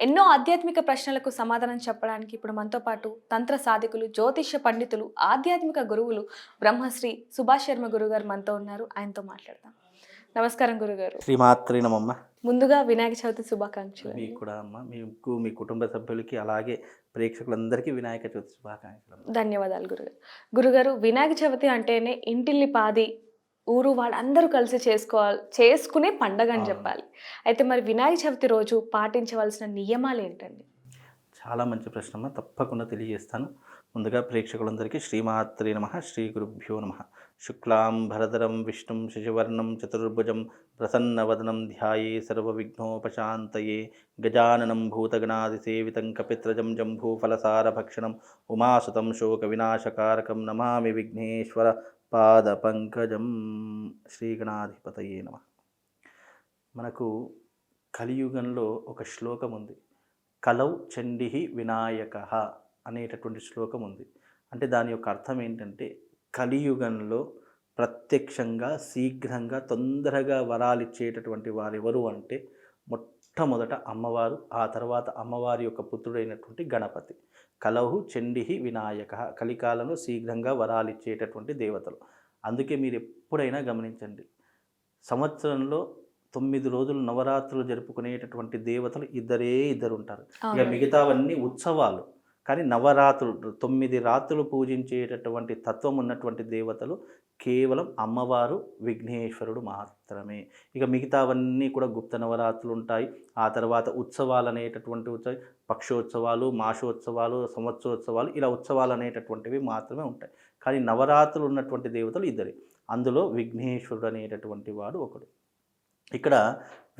ఎన్నో ఆధ్యాత్మిక ప్రశ్నలకు సమాధానం చెప్పడానికి ఇప్పుడు మనతో పాటు తంత్ర సాధకులు జ్యోతిష్య పండితులు ఆధ్యాత్మిక గురువులు బ్రహ్మశ్రీ సుభాష్ శర్మ గురుగారు మనతో ఉన్నారు. ఆయనతో మాట్లాడదాం. నమస్కారం గురుగారు. శ్రీమాత్రి నమమ్మ ముందుగా వినాయక చవితి శుభాకాంక్షలు. మీకు కూడా అమ్మ మీకు మీ కుటుంబ సభ్యులకి అలాగే ప్రేక్షకులందరికీ వినాయక చవితి శుభాకాంక్షలు. ధన్యవాదాలు గురుగారు. గురుగారు వినాయక చవితి అంటేనే ఇంటిల్లి పాది ఊరు వాళ్ళందరూ కలిసి చేసుకోవాలి చేసుకునే పండగ అని. చెప్పాలి. అయితే మరి వినాయక చవితి రోజు పాటించవలసిన నియమాలు ఏంటండి? చాలా మంచి ప్రశ్న అమ్మ తప్పకుండా తెలియజేస్తాను. ముందుగా ప్రేక్షకులందరికీ శ్రీమాత్రి నమ శ్రీ గురుభ్యో నమ. శుక్లాం భరధరం విష్ణుం శశివర్ణం చతుర్భుజం ప్రసన్నవదనం ధ్యాయే సర్వవిఘ్నోపశాంతయే. గజాననం భూతగణాదిసేవితం కపిత్రజం జంభూఫలసారభక్షణం ఉమాసుతం శోకవినాశకారకం నమామి విఘ్నేశ్వర పాదపంకజం శ్రీగణాధిపతయే నమ. మనకు కలియుగంలో ఒక శ్లోకం ఉంది. కలౌ చండి వినాయక అనేటటువంటి శ్లోకం ఉంది. అంటే దాని యొక్క అర్థం ఏంటంటే కలియుగంలో ప్రత్యక్షంగా శీఘ్రంగా తొందరగా వరాలిచ్చేటటువంటి వారెవరు ఎవరు అంటే మొట్టమొదట అమ్మవారు ఆ తర్వాత అమ్మవారి యొక్క పుత్రుడైనటువంటి గణపతి. కలహు చండి వినాయక కలికాలను శీఘ్రంగా వరాలు ఇచ్చేటటువంటి దేవతలు. అందుకే మీరు ఎప్పుడైనా గమనించండి. సంవత్సరంలో తొమ్మిది రోజులు నవరాత్రులు జరుపుకునేటటువంటి దేవతలు ఇద్దరే ఇద్దరు ఉంటారు ఇక. మిగతావన్నీ ఉత్సవాలు. కానీ నవరాత్రులు తొమ్మిది రాత్రులు పూజించేటటువంటి తత్వం ఉన్నటువంటి దేవతలు కేవలం అమ్మవారు విఘ్నేశ్వరుడు మాత్రమే. ఇక మిగతావన్నీ కూడా గుప్త నవరాత్రులు ఉంటాయి. ఆ తర్వాత ఉత్సవాలు అనేటటువంటి ఉంటాయి పక్షోత్సవాలు మాసోత్సవాలు సంవత్సరోత్సవాలు ఇలా ఉత్సవాలు అనేటటువంటివి మాత్రమే ఉంటాయి. కానీ నవరాత్రులు ఉన్నటువంటి దేవతలు ఇద్దరే. అందులో విఘ్నేశ్వరుడు అనేటటువంటి వాడు ఒకడు. ఇక్కడ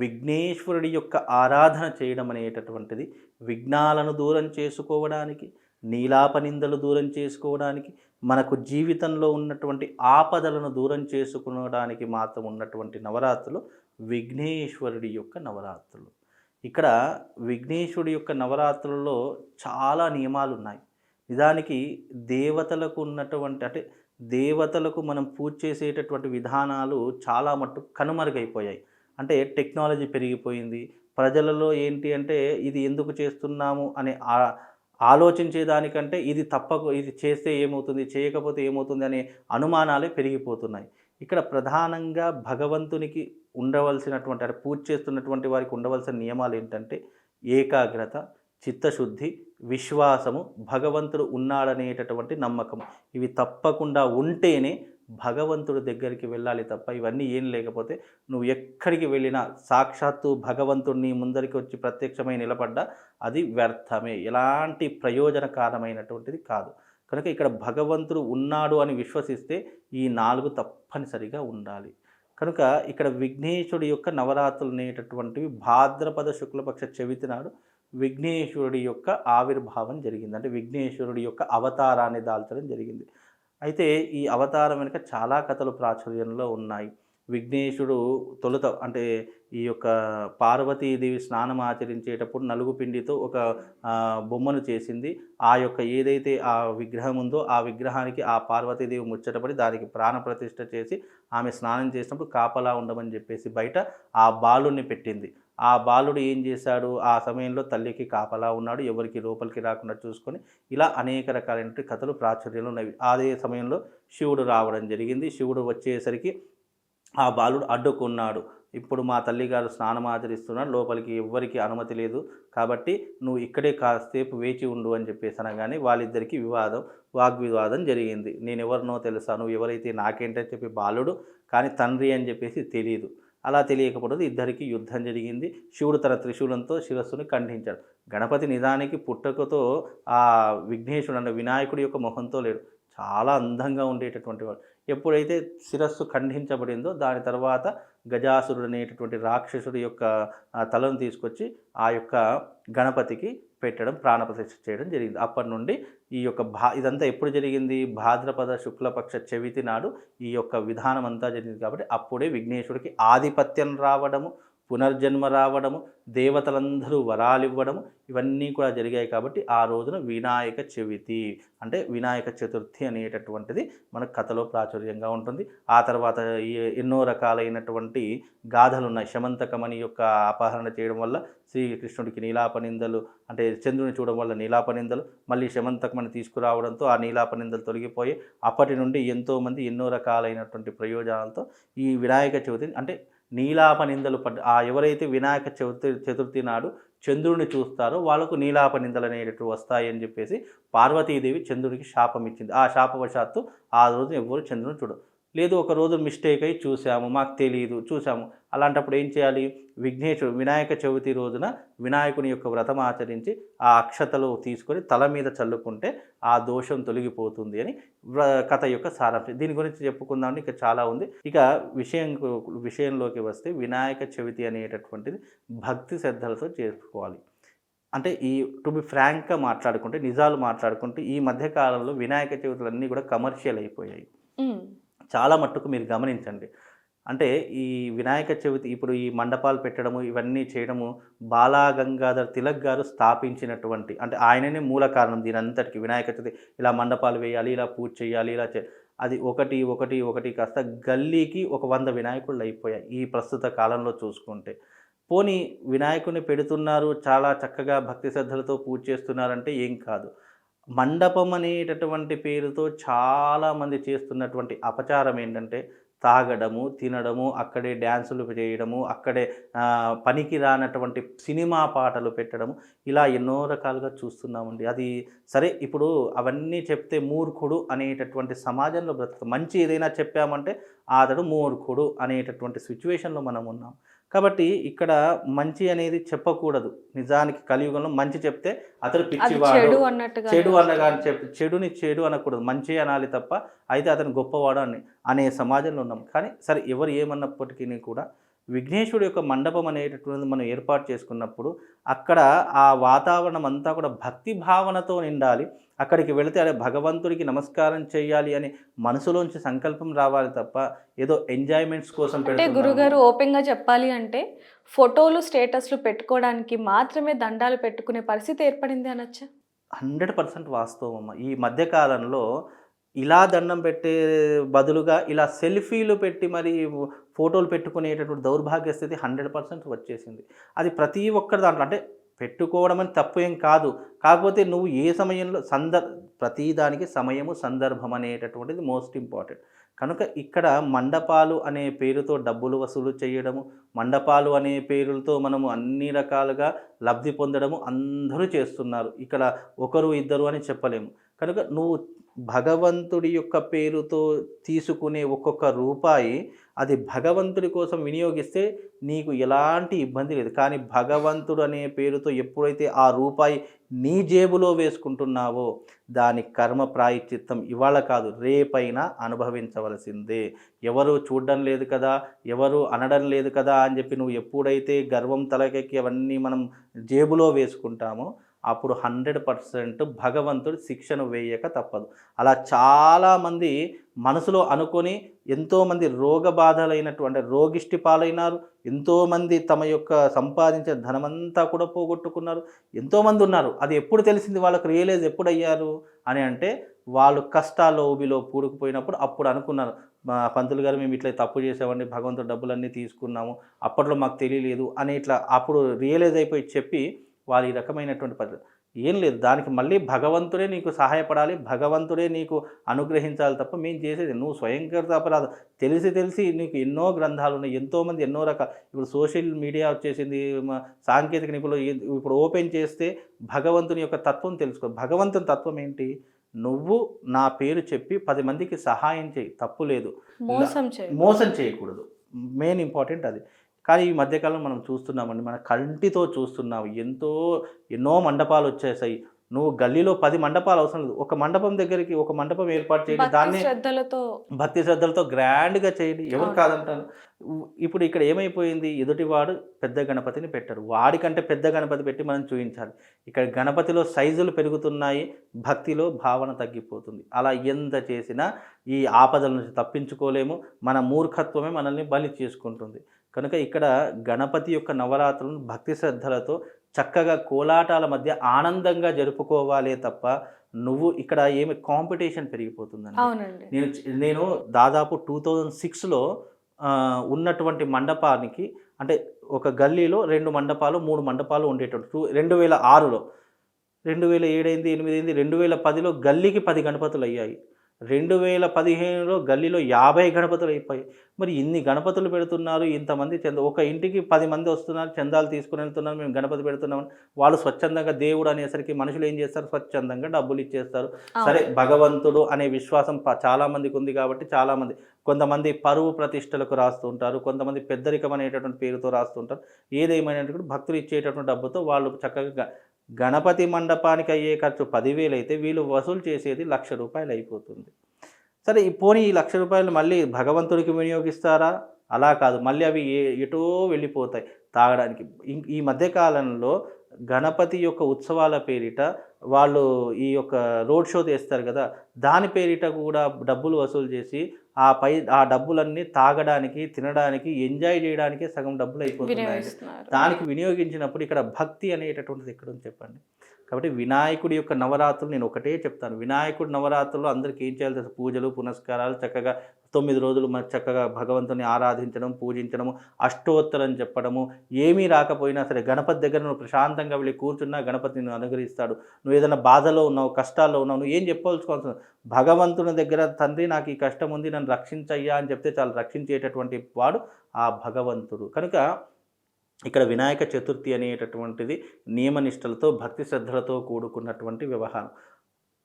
విఘ్నేశ్వరుడి యొక్క ఆరాధన చేయడం అనేటటువంటిది విఘ్నాలను దూరం చేసుకోవడానికి నీలాపనిందలు దూరం చేసుకోవడానికి మనకు జీవితంలో ఉన్నటువంటి ఆపదలను దూరం చేసుకోవడానికి మాత్రం ఉన్నటువంటి నవరాత్రులు విఘ్నేశ్వరుడి యొక్క నవరాత్రులు. ఇక్కడ విఘ్నేశ్వరుడి యొక్క నవరాత్రులలో చాలా నియమాలు ఉన్నాయి. నిజానికి దేవతలకు ఉన్నటువంటి అంటే దేవతలకు మనం పూజ చేసేటటువంటి విధానాలు చాలా మట్టు కనుమరుగైపోయాయి. అంటే టెక్నాలజీ పెరిగిపోయింది. ప్రజలలో ఏంటి అంటే ఇది ఎందుకు చేస్తున్నాము అనే ఆలోచించేదానికంటే ఇది తప్పకు ఇది చేస్తే ఏమవుతుంది చేయకపోతే ఏమవుతుంది అనే అనుమానాలే పెరిగిపోతున్నాయి. ఇక్కడ ప్రధానంగా భగవంతునికి ఉండవలసినటువంటి అంటే పూజ చేస్తున్నటువంటి వారికి ఉండవలసిన నియమాలు ఏంటంటే ఏకాగ్రత చిత్తశుద్ధి విశ్వాసము భగవంతుడు ఉన్నాడనేటటువంటి నమ్మకం ఇవి తప్పకుండా ఉంటేనే భగవంతుడి దగ్గరికి వెళ్ళాలి తప్ప ఇవన్నీ ఏం లేకపోతే నువ్వు ఎక్కడికి వెళ్ళినా సాక్షాత్తు భగవంతుడిని ముందరికి వచ్చి ప్రత్యక్షమై నిలబడ్డా అది వ్యర్థమే. ఎలాంటి ప్రయోజనకారమైనటువంటిది కాదు. కనుక ఇక్కడ భగవంతుడు ఉన్నాడు అని విశ్వసిస్తే ఈ నాలుగు తప్పనిసరిగా ఉండాలి. కనుక ఇక్కడ విఘ్నేశ్వరుడి యొక్క నవరాత్రులు అనేటటువంటివి భాద్రపద శుక్లపక్ష చవితి నాడు విఘ్నేశ్వరుడి యొక్క ఆవిర్భావం జరిగింది. అంటే విఘ్నేశ్వరుడి యొక్క అవతారాన్ని దాల్చడం జరిగింది. అయితే ఈ అవతారం వెనుక చాలా కథలు ప్రాచుర్యంలో ఉన్నాయి. విఘ్నేశుడు తొలుత అంటే ఈ యొక్క పార్వతీదేవి స్నానం ఆచరించేటప్పుడు నలుగు పిండితో ఒక బొమ్మను చేసింది. ఆ యొక్క ఏదైతే ఆ విగ్రహం ఉందో ఆ విగ్రహానికి ఆ పార్వతీదేవి ముచ్చటపడి దానికి ప్రాణప్రతిష్ఠ చేసి ఆమె స్నానం చేసినప్పుడు కాపలా ఉండమని చెప్పేసి బయట ఆ బాలుని పెట్టింది. ఆ బాలుడు ఏం చేశాడు? ఆ సమయంలో తల్లికి కాపలా ఉన్నాడు. ఎవరికి? లోపలికి రాకుండా చూసుకొని ఇలా అనేక రకాలైన కథలు ప్రాచుర్యంలో ఉన్నవి అదే సమయంలో శివుడు రావడం జరిగింది. శివుడు వచ్చేసరికి ఆ బాలుడు అడ్డుకున్నాడు. ఇప్పుడు మా తల్లిగారు స్నానం ఆచరిస్తున్నాడు లోపలికి ఎవ్వరికి అనుమతి లేదు. కాబట్టి నువ్వు ఇక్కడే కాసేపు వేచి ఉండు అని చెప్పేసి అనగానే వాళ్ళిద్దరికీ వివాదం వాగ్వివాదం జరిగింది. నేను ఎవరినో తెలుసా? నువ్వు ఎవరైతే నాకేంటని చెప్పి బాలుడు కానీ తండ్రి అని చెప్పేసి తెలియదు అలా తెలియకపోవడం ఇద్దరికి యుద్ధం జరిగింది. శివుడు తన త్రిశూలంతో శిరస్సుని ఖండించాడు. గణపతి నిజానికి పుట్టకతో ఆ విఘ్నేశ్వరుడు అంటే వినాయకుడి యొక్క మొహంతో లేడు. చాలా అందంగా ఉండేటటువంటి వాడు. ఎప్పుడైతే శిరస్సు ఖండించబడిందో దాని తర్వాత గజాసురుడు అనేటటువంటి రాక్షసుడి యొక్క తలను తీసుకొచ్చి ఆ యొక్క గణపతికి పెట్టడం ప్రాణప్రతిష్ఠ చేయడం జరిగింది. అప్పటి నుండి ఈ యొక్క భా ఇదంతా ఎప్పుడు జరిగింది? భాద్రపద శుక్లపక్ష చవితి నాడు ఈ యొక్క విధానం అంతా జరిగింది కాబట్టి అప్పుడే విఘ్నేశ్వరుడికి ఆధిపత్యం రావడము పునర్జన్మ రావడము దేవతలందరూ వరాలు ఇవ్వడము ఇవన్నీ కూడా జరిగాయి కాబట్టి ఆ రోజున వినాయక చవితి అంటే వినాయక చతుర్థి అనేటటువంటిది మన కథలో ప్రాచుర్యంగా ఉంటుంది. ఆ తర్వాత ఎన్నో రకాలైనటువంటి గాథలు ఉన్నాయి శమంతకమణి యొక్క అపహరణ చేయడం వల్ల శ్రీకృష్ణుడికి నీలాపనిందలు అంటే చంద్రుని చూడడం వల్ల నీలాపనిందలు మళ్ళీ శమంతకమని తీసుకురావడంతో ఆ నీలాపనిందలు తొలగిపోయి అప్పటి నుండి ఎంతోమంది ఎన్నో రకాలైనటువంటి ప్రయోజనాలతో ఈ వినాయక చవితి అంటే నీలాపనిందలు పడ్డ ఆ ఎవరైతే వినాయక చవితి చతుర్థి నాడు చంద్రుడిని చూస్తారో వాళ్ళకు నీలాపనిందలు అనేటట్టు వస్తాయని చెప్పేసి పార్వతీదేవి చంద్రుడికి శాపం ఇచ్చింది. ఆ శాపవశాత్తు ఆ రోజు ఎవ్వరు చంద్రుని చూడరు. లేదు ఒక రోజు మిస్టేక్ అయి చూసాము మాకు తెలియదు చూసాము అలాంటప్పుడు ఏం చేయాలి? విఘ్నేశ్వరు వినాయక చవితి రోజున వినాయకుని యొక్క వ్రతం ఆచరించి ఆ అక్షతలు తీసుకొని తల మీద చల్లుకుంటే ఆ దోషం తొలగిపోతుంది అని వ్ర- కథ యొక్క సారాంశం. దీని గురించి చెప్పుకుందామని ఇక చాలా ఉంది. ఇక విషయం విషయంలోకి వస్తే వినాయక చవితి అనేటటువంటిది భక్తి శ్రద్ధలతో చేసుకోవాలి. అంటే ఈ టు బి ఫ్రాంక్గా మాట్లాడుకుంటే నిజాలు మాట్లాడుకుంటే ఈ మధ్యకాలంలో వినాయక చవితులు అన్నీ కూడా కమర్షియల్ అయిపోయాయి. చాలా మట్టుకు మీరు గమనించండి. అంటే ఈ వినాయక చవితి ఇప్పుడు ఈ మండపాలు పెట్టడము ఇవన్నీ చేయడము బాలా గంగాధర్ తిలక్ గారు స్థాపించినటువంటి అంటే ఆయననే మూల కారణం దీని అంతటికి వినాయక చవితి ఇలా మండపాలు వేయాలి ఇలా పూజ చేయాలి ఇలా చే అది ఒకటి ఒకటి ఒకటి కాస్త గల్లీకి ఒక వంద వినాయకుళ్ళు అయిపోయాయి ఈ ప్రస్తుత కాలంలో చూసుకుంటే. పోనీ వినాయకుని పెడుతున్నారు చాలా చక్కగా భక్తి శ్రద్ధలతో పూజ చేస్తున్నారంటే ఏం కాదు. మండపం అనేటటువంటి పేరుతో చాలామంది చేస్తున్నటువంటి అపచారం ఏంటంటే తాగడము తినడము అక్కడే డ్యాన్సులు చేయడము అక్కడే పనికి రానటువంటి సినిమా పాటలు పెట్టడము ఇలా ఎన్నో రకాలుగా చూస్తున్నామండి. అది సరే ఇప్పుడు అవన్నీ చెప్తే మూర్ఖుడు అనేటటువంటి సమాజంలో బ్రతుకు మంచి ఏదైనా చెప్పామంటే అతడు మూర్ఖుడు అనేటటువంటి సిచ్యువేషన్లో మనం ఉన్నాం కాబట్టి ఇక్కడ మంచి అనేది చెప్పకూడదు. నిజానికి కలియుగంలో మంచి చెప్తే అది పిచ్చివాడు. చెడు అనగా చెప్పి చెడుని చెడు అనకూడదు. మంచి అనాలి తప్ప అయితే అతను గొప్పవాడు అని అనే సమాజంలో ఉన్నాం. కానీ సరే ఎవరు ఏమన్నప్పటికీ కూడా విఘ్నేశ్వరుడు యొక్క మండపం అనేటటువంటిది మనం ఏర్పాటు చేసుకున్నప్పుడు అక్కడ ఆ వాతావరణం అంతా కూడా భక్తి భావనతో నిండాలి. అక్కడికి వెళితే అదే భగవంతుడికి నమస్కారం చేయాలి అని మనసులోంచి సంకల్పం రావాలి తప్ప ఏదో ఎంజాయ్మెంట్స్ కోసం అంటే. గురుగారు ఓపెన్గా చెప్పాలి అంటే ఫోటోలు స్టేటస్లు పెట్టుకోవడానికి మాత్రమే దండాలు పెట్టుకునే పరిస్థితి ఏర్పడింది అనొచ్చా? హండ్రెడ్ పర్సెంట్ వాస్తవం అమ్మ. ఈ మధ్యకాలంలో ఇలా దండం పెట్టే బదులుగా ఇలా సెల్ఫీలు పెట్టి మరి ఫోటోలు పెట్టుకునేటటువంటి దౌర్భాగ్య స్థితి హండ్రెడ్ పర్సెంట్ వచ్చేసింది. అది ప్రతి ఒక్కరి దాంట్లో అంటే పెట్టుకోవడం అని తప్పు ఏం కాదు. కాకపోతే నువ్వు ఏ సమయంలో సందర్ ప్రతి దానికి సమయము సందర్భం అనేటటువంటిది మోస్ట్ ఇంపార్టెంట్. కనుక ఇక్కడ మండపాలు అనే పేరుతో డబ్బులు వసూలు చేయడము మండపాలు అనే పేరులతో మనము అన్ని రకాలుగా లబ్ధి పొందడము అందరూ చేస్తున్నారు. ఇక్కడ ఒకరు ఇద్దరు అని చెప్పలేము. కనుక నువ్వు భగవంతుడి యొక్క పేరుతో తీసుకునే ఒక్కొక్క రూపాయి అది భగవంతుడి కోసం వినియోగిస్తే నీకు ఎలాంటి ఇబ్బంది లేదు. కానీ భగవంతుడు అనే పేరుతో ఎప్పుడైతే ఆ రూపాయి నీ జేబులో వేసుకుంటున్నావో దాని కర్మ ప్రాయశ్చిత్తం ఇవాళ కాదు రేపైనా అనుభవించవలసిందే. ఎవరు చూడడం లేదు కదా ఎవరు అనడం లేదు కదా అని చెప్పి నువ్వు ఎప్పుడైతే గర్వం తలకెక్కి అవన్నీ మనం జేబులో వేసుకుంటామో అప్పుడు హండ్రెడ్ పర్సెంట్ భగవంతుడు శిక్షను వేయక తప్పదు. అలా చాలామంది మనసులో అనుకొని ఎంతోమంది రోగ బాధలైనటువంటి రోగిష్టి పాలైనారు. ఎంతోమంది తమ యొక్క సంపాదించిన ధనమంతా కూడా పోగొట్టుకున్నారు. ఎంతోమంది ఉన్నారు. అది ఎప్పుడు తెలిసింది? వాళ్ళకు రియలైజ్ ఎప్పుడు అయ్యారు అని అంటే వాళ్ళు కష్టాల్లో ఊబిలో పూడుకుపోయినప్పుడు అప్పుడు అనుకున్నారు. మా పంతులు గారు మేము ఇట్లా తప్పు చేసామండి భగవంతుడు డబ్బులన్నీ తీసుకున్నాము అప్పట్లో మాకు తెలియలేదు అని ఇట్లా అప్పుడు రియలైజ్ అయిపోయి చెప్పి వాళ్ళు ఈ రకమైనటువంటి పద్ధతి ఏం లేదు. దానికి మళ్ళీ భగవంతుడే నీకు సహాయపడాలి. భగవంతుడే నీకు అనుగ్రహించాలి తప్ప మేము చేసేది నువ్వు స్వయంకృత అపరాధం తెలిసి తెలిసి నీకు ఎన్నో గ్రంథాలు ఉన్నాయి. ఎంతోమంది ఎన్నో రకాల ఇప్పుడు సోషల్ మీడియా వచ్చేసింది మ- సాంకేతిక నిపుణులు ఇప్పుడు ఓపెన్ చేస్తే భగవంతుని యొక్క తత్వం తెలుసుకో భగవంతుని తత్వం ఏంటి? నువ్వు నా పేరు చెప్పి పది మందికి సహాయం చేయి. తప్పు లేదు. మోసం చేయ మోసం చేయకూడదు. మెయిన్ ఇంపార్టెంట్ అది. కానీ ఈ మధ్యకాలం మనం చూస్తున్నామండి మన కంటితో చూస్తున్నాం. ఎంతో ఎన్నో మండపాలు వచ్చేసాయి. నువ్వు గల్లీలో పది మండపాలు అవసరం లేదు. ఒక మండపం దగ్గరికి ఒక మండపం ఏర్పాటు చేయండి. దాన్ని శ్రద్ధలతో. భక్తి శ్రద్ధలతో గ్రాండ్గా చేయండి. ఎవరు ఉ- ఇప్పుడు ఇక్కడ ఏమైపోయింది? ఎదుటివాడు పెద్ద గణపతిని పెట్టరు వాడికంటే పెద్ద గణపతి పెట్టి మనం చూపించాలి. ఇక్కడ గణపతిలో సైజులు పెరుగుతున్నాయి. భక్తిలో భావన తగ్గిపోతుంది. అలా ఎంత చేసినా ఈ ఆపదల నుంచి తప్పించుకోలేము. మన మూర్ఖత్వమే మనల్ని బలి చేసుకుంటుంది. కనుక ఇక్కడ గణపతి యొక్క నవరాత్రులను భక్తి శ్రద్ధలతో చక్కగా కోలాటాల మధ్య ఆనందంగా జరుపుకోవాలే తప్ప నువ్వు ఇక్కడ ఏమి కాంపిటీషన్ పెరిగిపోతుందండి. నేను నేను దాదాపు టూ థౌజండ్ సిక్స్లో ఉన్నటువంటి మండపానికి అంటే ఒక గల్లీలో రెండు మండపాలు మూడు మండపాలు ఉండేటట్టు. టూ రెండు వేల ఆరులో రెండు వేల ఏడైంది ఎనిమిదైంది రెండు వేల పదిలో గల్లీకి పది గణపతులు అయ్యాయి. రెండు వేల పదిహేనులో గల్లీలో యాభై గణపతులు అయిపోయాయి. మరి ఇన్ని గణపతులు పెడుతున్నారు ఇంతమంది చంద ఒక ఇంటికి పది మంది వస్తున్నారు చందాలు తీసుకుని వెళ్తున్నారు మేము గణపతి పెడుతున్నామని వాళ్ళు స్వచ్ఛందంగా దేవుడు అనేసరికి మనుషులు ఏం చేస్తారు? స్వచ్ఛందంగా డబ్బులు ఇచ్చేస్తారు. సరే భగవంతుడు అనే విశ్వాసం ప- చాలా మందికి ఉంది కాబట్టి చాలా మంది కొంతమంది పరువు ప్రతిష్టలకు రాస్తుంటారు కొంతమంది పెద్దరికం అనేటటువంటి పేరుతో రాస్తుంటారు ఏదేమైనటువంటి భక్తులు ఇచ్చేటటువంటి డబ్బుతో వాళ్ళు చక్కగా గణపతి మండపానికి అయ్యే ఖర్చు పదివేలు అయితే వీళ్ళు వసూలు చేసేది లక్ష రూపాయలు అయిపోతుంది. సరే పోనీ ఈ లక్ష రూపాయలు మళ్ళీ భగవంతుడికి వినియోగిస్తారా? అలా కాదు. మళ్ళీ అవి ఏ ఎటో వెళ్ళిపోతాయి తాగడానికి. ఈ మధ్యకాలంలో గణపతి యొక్క ఉత్సవాల పేరిట వాళ్ళు ఈ యొక్క రోడ్ షో చేస్తారు కదా దాని పేరిట కూడా డబ్బులు వసూలు చేసి ఆ పై ఆ డబ్బులన్నీ తాగడానికి తినడానికి ఎంజాయ్ చేయడానికి సగం డబ్బులు అయిపోతున్నాయి దానికి వినియోగించినప్పుడు ఇక్కడ భక్తి అనేటటువంటిది ఎక్కడ ఉంది చెప్పండి. కాబట్టి వినాయకుడి యొక్క నవరాత్రులు నేను ఒకటే చెప్తాను. వినాయకుడి నవరాత్రులు అందరికీ ఏం చేయాలి? పూజలు పునస్కారాలు చక్కగా తొమ్మిది రోజులు మన చక్కగా భగవంతుని ఆరాధించడం పూజించడము అష్టోత్తరం చెప్పడము ఏమీ రాకపోయినా సరే గణపతి దగ్గర నువ్వు ప్రశాంతంగా వెళ్ళి కూర్చున్నా గణపతి నువ్వు అనుగ్రహిస్తాడు. నువ్వు ఏదైనా బాధలో ఉన్నావు కష్టాల్లో ఉన్నావు నువ్వు ఏం చెప్పవలసుకోవాల్సిన భగవంతుని దగ్గర తండ్రి నాకు ఈ కష్టం ఉంది నన్ను రక్షించయ్యా అని చెప్తే చాలా రక్షించేటటువంటి వాడు ఆ భగవంతుడు. కనుక ఇక్కడ వినాయక చతుర్థి అనేటటువంటిది నియమనిష్టలతో భక్తి శ్రద్ధలతో కూడుకున్నటువంటి వ్యవహారం.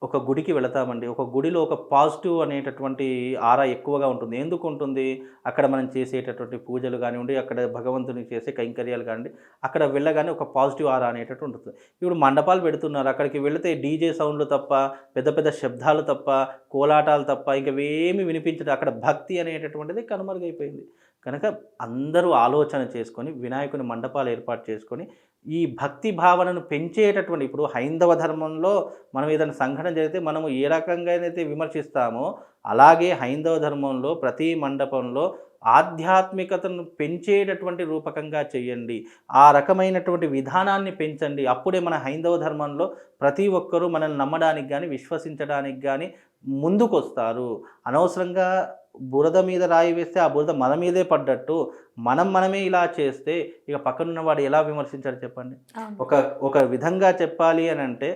ఒక గుడికి వెళతామండి. ఒక గుడిలో ఒక పాజిటివ్ అనేటటువంటి ఆరా ఎక్కువగా ఉంటుంది. ఎందుకు ఉంటుంది? అక్కడ మనం చేసేటటువంటి పూజలు కానివ్వండి అక్కడ భగవంతునికి చేసే కైంకర్యాలు కానివ్వండి అక్కడ వెళ్ళగానే ఒక పాజిటివ్ ఆరా అనేటట్టు ఉంటుంది. ఇప్పుడు మండపాలు పెడుతున్నారు. అక్కడికి వెళితే డీజే సౌండ్లు తప్ప పెద్ద పెద్ద శబ్దాలు తప్ప కోలాటాలు తప్ప ఇంకా ఏమి వినిపించదు అక్కడ భక్తి అనేటటువంటిది కనుమరుగైపోయింది. కనుక అందరూ ఆలోచన చేసుకొని వినాయకుని మండపాలు ఏర్పాటు చేసుకొని ఈ భక్తి భావనను పెంచేటటువంటి ఇప్పుడు హైందవ ధర్మంలో మనం ఏదైనా సంఘటన జరిగితే మనము ఏ రకంగా అయితే విమర్శిస్తామో అలాగే హైందవ ధర్మంలో ప్రతి మండపంలో ఆధ్యాత్మికతను పెంచేటటువంటి రూపకంగా చేయండి. ఆ రకమైనటువంటి విధానాన్ని పెంచండి. అప్పుడే మన హైందవ ధర్మంలో ప్రతి ఒక్కరూ మనల్ని నమ్మడానికి కానీ విశ్వసించడానికి కానీ ముందుకొస్తారు. అనవసరంగా బురద మీద రాయి వేస్తే ఆ బురద మన మీదే పడ్డట్టు మనం మనమే ఇలా చేస్తే ఇక పక్కనున్న వాడు ఎలా విమర్శించాడు చెప్పండి. ఒక ఒక విధంగా చెప్పాలి అని అంటే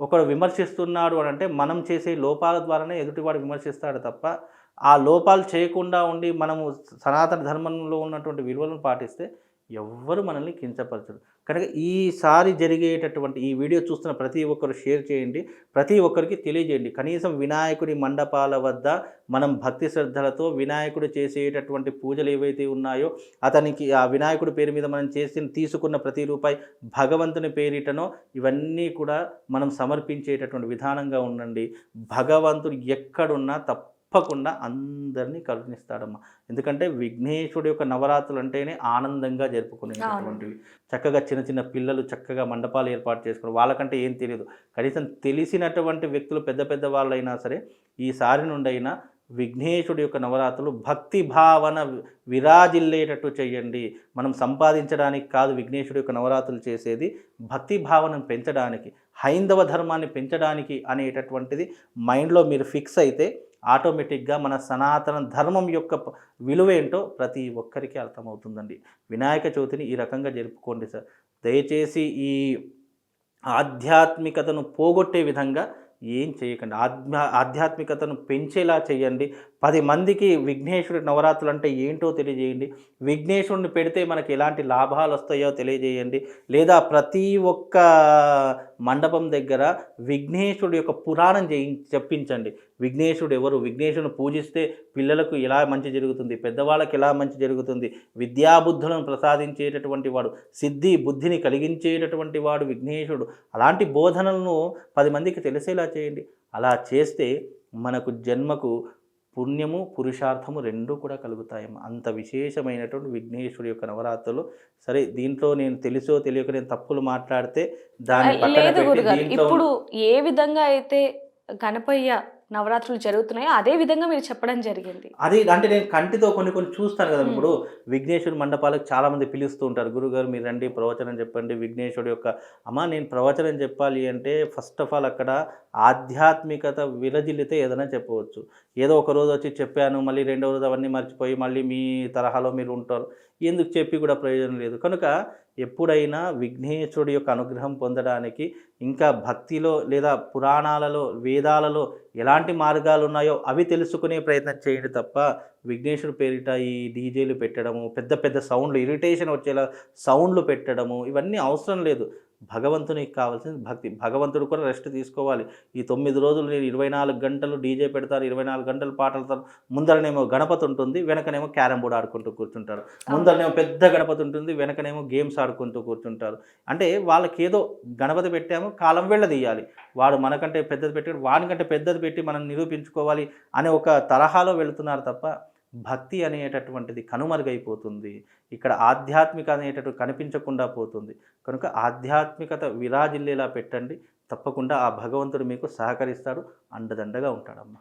ఒకడు విమర్శిస్తున్నాడు అని అంటే మనం చేసే లోపాల ద్వారానే ఎదుటివాడు విమర్శిస్తాడు తప్ప ఆ లోపాలు చేయకుండా ఉండి మనము సనాతన ధర్మంలో ఉన్నటువంటి విలువలను పాటిస్తే ఎవ్వరు మనల్ని కించపరచరు కనుక ఈసారి జరిగేటటువంటి ఈ వీడియో చూస్తున్న ప్రతి ఒక్కరు షేర్ చేయండి. ప్రతి ఒక్కరికి తెలియజేయండి. కనీసం వినాయకుడి మండపాల వద్ద మనం భక్తి శ్రద్ధలతో వినాయకుడు చేసేటటువంటి పూజలు ఏవైతే ఉన్నాయో అతనికి ఆ వినాయకుడి పేరు మీద మనం చేసి తీసుకున్న ప్రతి రూపాయి భగవంతుని పేరిటనో ఇవన్నీ కూడా మనం సమర్పించేటటువంటి విధానంగా ఉండండి. భగవంతుడు ఎక్కడున్నా తప్పకుండా అందరినీ కరుణిస్తాడమ్మా. ఎందుకంటే విఘ్నేశ్వరుడు యొక్క నవరాత్రులు అంటేనే ఆనందంగా జరుపుకునేటటువంటివి. చక్కగా చిన్న చిన్న పిల్లలు చక్కగా మండపాలు ఏర్పాటు చేసుకుని వాళ్ళకంటే ఏం తెలియదు. కనీసం తెలిసినటువంటి వ్యక్తులు పెద్ద పెద్ద వాళ్ళైనా సరే ఈసారి నుండైనా విఘ్నేశుడి యొక్క నవరాత్రులు భక్తి భావన విరాజిల్లేటట్టు చేయండి. మనం సంపాదించడానికి కాదు విఘ్నేశుడి యొక్క నవరాత్రులు చేసేది భక్తి భావనను పెంచడానికి హైందవ ధర్మాన్ని పెంచడానికి అనేటటువంటిది మైండ్లో మీరు ఫిక్స్ అయితే ఆటోమేటిక్గా మన సనాతన ధర్మం యొక్క విలువ ఏంటో ప్రతి ఒక్కరికి అర్థమవుతుందండి. వినాయక చవితిని ఈ రకంగా జరుపుకోండి సార్. దయచేసి ఈ ఆధ్యాత్మికతను పోగొట్టే విధంగా ఏం చేయకండి. ఆధ్యా ఆధ్యాత్మికతను పెంచేలా చేయండి. పది మందికి విఘ్నేశ్వరుడి నవరాత్రులు అంటే ఏంటో తెలియజేయండి. విఘ్నేశ్వరుని పెడితే మనకి ఎలాంటి లాభాలు వస్తాయో తెలియజేయండి. లేదా ప్రతి ఒక్క మండపం దగ్గర విఘ్నేశ్వరుడు యొక్క పురాణం చేయి చెప్పించండి. విఘ్నేశ్వరుడు ఎవరు? విఘ్నేశ్వరుని పూజిస్తే పిల్లలకు ఎలా మంచి జరుగుతుంది పెద్దవాళ్ళకి ఎలా మంచి జరుగుతుంది. విద్యాబుద్ధులను ప్రసాదించేటటువంటి వాడు సిద్ధి బుద్ధిని కలిగించేటటువంటి వాడు విఘ్నేశ్వరుడు అలాంటి బోధనలను పది మందికి తెలిసేలా చేయండి. అలా చేస్తే మనకు జన్మకు పుణ్యము పురుషార్థము రెండూ కూడా కలుగుతాయమ్మ అంత విశేషమైనటువంటి విఘ్నేశ్వరుడు యొక్క నవరాత్రులు. సరే దీంట్లో నేను తెలుసో తెలియక నేను తప్పులు మాట్లాడితే దీంట్లో ఇప్పుడు ఏ విధంగా అయితే గణపయ్య నవరాత్రులు జరుగుతున్నాయో అదే విధంగా మీరు చెప్పడం జరిగింది. అది అంటే నేను కంటితో కొన్ని కొన్ని చూస్తాను కదా. ఇప్పుడు. విఘ్నేశ్వరుడు మండపాలకు చాలా మంది పిలుస్తూ ఉంటారు. గురుగారు మీరు రండి ప్రవచనం చెప్పండి విఘ్నేశ్వరుడు యొక్క అమ్మ నేను ప్రవచనం చెప్పాలి అంటే ఫస్ట్ ఆఫ్ ఆల్ అక్కడ ఆధ్యాత్మికత విరజిల్లితే ఏదైనా చెప్పవచ్చు. ఏదో ఒక రోజు వచ్చి చెప్పాను మళ్ళీ రెండో రోజు అవన్నీ మర్చిపోయి మళ్ళీ మీ తరహాలో మీరు ఉంటారు. ఎందుకు చెప్పి కూడా ప్రయోజనం లేదు. కనుక ఎప్పుడైనా విఘ్నేశ్వరుడి యొక్క అనుగ్రహం పొందడానికి ఇంకా భక్తిలో లేదా పురాణాలలో వేదాలలో ఎలాంటి మార్గాలు ఉన్నాయో అవి తెలుసుకునే ప్రయత్నం చేయండి తప్ప విఘ్నేశ్వరుడు పేరిట ఈ డీజేలు పెట్టడము పెద్ద పెద్ద సౌండ్లు ఇరిటేషన్ వచ్చేలా సౌండ్లు పెట్టడము ఇవన్నీ అవసరం లేదు. భగవంతునికి కావాల్సింది భక్తి. భగవంతుడు కూడా రెస్ట్ తీసుకోవాలి. ఈ తొమ్మిది రోజులు నేను ఇరవై నాలుగు గంటలు డీజే పెడతాను ఇరవై నాలుగు గంటలు పాటలు ముందరనేమో గణపతి ఉంటుంది వెనకనేమో క్యారమ్ బోర్డ్ ఆడుకుంటూ కూర్చుంటారు. ముందరనేమో పెద్ద గణపతి ఉంటుంది వెనకనేమో గేమ్స్ ఆడుకుంటూ కూర్చుంటారు. అంటే వాళ్ళకి ఏదో గణపతి పెట్టాము కాలం వెళ్ళ తీయాలి వాడు మనకంటే పెద్దది పెట్టి వానికంటే పెద్దది పెట్టి మనం నిరూపించుకోవాలి అనే ఒక తరహాలో వెళుతున్నారు తప్ప భక్తి అనేటటువంటిది కనుమరుగైపోతుంది. ఇక్కడ ఆధ్యాత్మిక అనేటటువంటి కనిపించకుండా పోతుంది. కనుక ఆధ్యాత్మికత విరాజిల్లేలా పెట్టండి. తప్పకుండా ఆ భగవంతుడు మీకు సహకరిస్తాడు. అండదండగా ఉంటాడమ్మా.